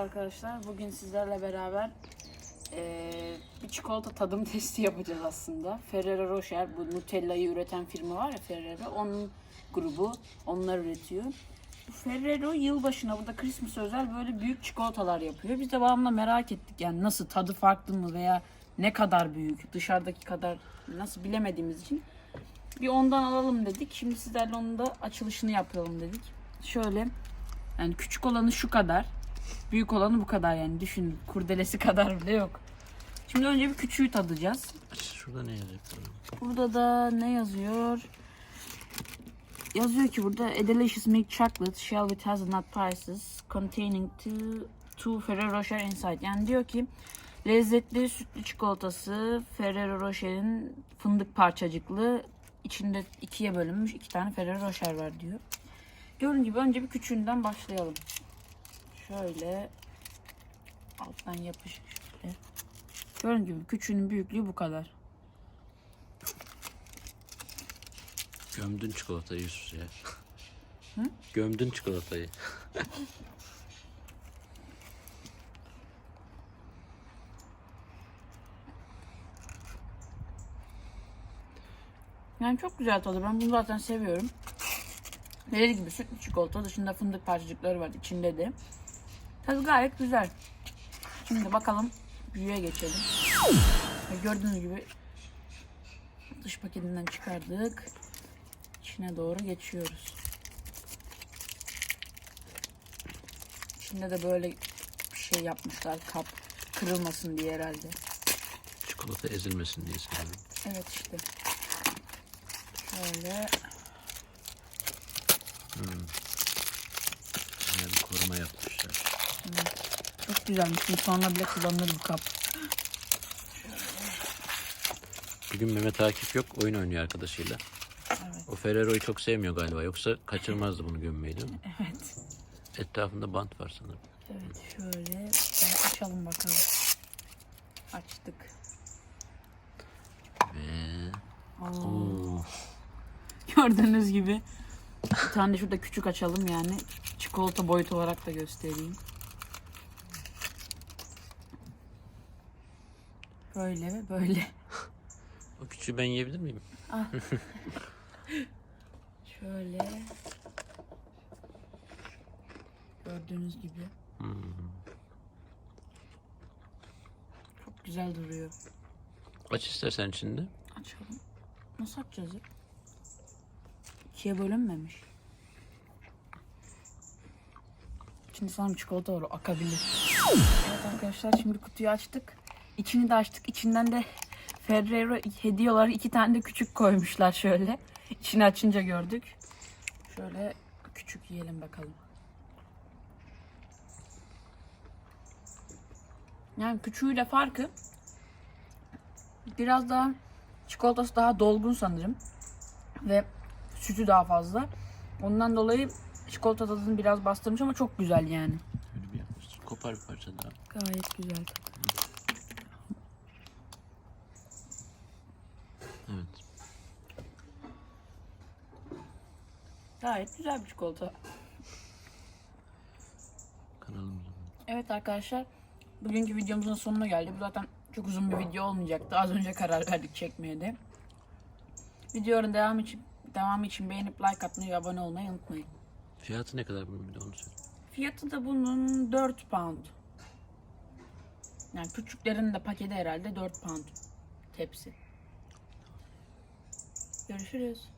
arkadaşlar. Bugün sizlerle beraber eee, bir çikolata tadım testi yapacağız aslında. Ferrero Rocher, bu Nutella'yı üreten firma var ya Ferrero, onun grubu, onlar üretiyor. Bu Ferrero yılbaşına, bu da Christmas özel böyle büyük çikolatalar yapıyor. Biz de babamla merak ettik yani nasıl, tadı farklı mı veya ne kadar büyük, dışarıdaki kadar nasıl bilemediğimiz için bir ondan alalım dedik. Şimdi sizlerle onun da açılışını yapalım dedik. Şöyle yani küçük olanı şu kadar. Büyük olanı bu kadar yani. Düşün kurdelesi kadar bile yok. Şimdi önce bir küçüğü tadacağız. Şurada ne yazıyor? Burada da ne yazıyor? Yazıyor ki burada A delicious milk chocolate shell with hazelnut pieces containing two, two Ferrero Rocher inside. Yani diyor ki lezzetli sütlü çikolatası Ferrero Rocher'in fındık parçacıklı içinde ikiye bölünmüş iki tane Ferrero Rocher var diyor. Gördüğün gibi önce bir küçüğünden başlayalım. Şöyle alttan yapışık şöyle. Gördüğün gibi küçüğünün büyüklüğü bu kadar. Gömdün çikolatayı Yusuf ya. Gömdün çikolatayı. Yani çok güzel tadı. Ben bunu zaten seviyorum. Dediğim gibi sütlü çikolata. Dışında fındık parçacıkları var içinde de. Tadı gayet güzel. Şimdi bakalım büyüğe geçelim. Ve Gördüğünüz gibi dış paketinden çıkardık. İçine doğru geçiyoruz. İçinde de böyle bir şey yapmışlar kap kırılmasın diye herhalde. Çikolata ezilmesin diye sanırım. Evet işte. Şöyle Yani bir koruma yapmışlar. Çok güzelmiş. Sonra bile kullanılır bu kap. Bugün Mehmet Akif yok. Oyun oynuyor arkadaşıyla. Evet. O Ferrero'yu çok sevmiyor galiba. Yoksa kaçırmazdı bunu gömmeyi değil mi? Evet. Etrafında bant var sanırım. Evet şöyle. Ben açalım bakalım. Açtık. Ve... Oo. Gördüğünüz gibi. Bir tane de şurada küçük açalım yani. Çikolata boyut olarak da göstereyim. Böyle ve böyle. O küçüğü ben yiyebilir miyim? Şöyle. Gördüğünüz gibi. Çok güzel duruyor. Aç istersen içinde. Açalım. Nasıl açacağız ya? İkiye bölünmemiş. Şimdi sanırım çikolata var akabilir. Evet arkadaşlar şimdi kutuyu açtık. İçini de açtık. İçinden de Ferrero hediye olarak iki tane de küçük koymuşlar şöyle. İçini açınca gördük. Şöyle küçük yiyelim bakalım. Yani küçüğüyle farkı biraz daha çikolatası daha dolgun sanırım. Ve sütü daha fazla. Ondan dolayı çikolata tadını biraz bastırmış ama çok güzel yani. Öyle bir yapmışsın. Kopar bir parça daha. Gayet güzel. Evet. Gayet güzel bir çikolata. Kanalımıza. Evet arkadaşlar. Bugünkü videomuzun sonuna geldik. Bu zaten çok uzun bir video olmayacaktı. Az önce karar verdik çekmeye de. Videonun devamı için, devamı için beğenip like atmayı ve abone olmayı unutmayın. Fiyatı ne kadar bunun bir de onu söyle. Fiyatı da bunun 4 pound. Yani küçüklerin de paketi herhalde 4 pound tepsi. Görüşürüz.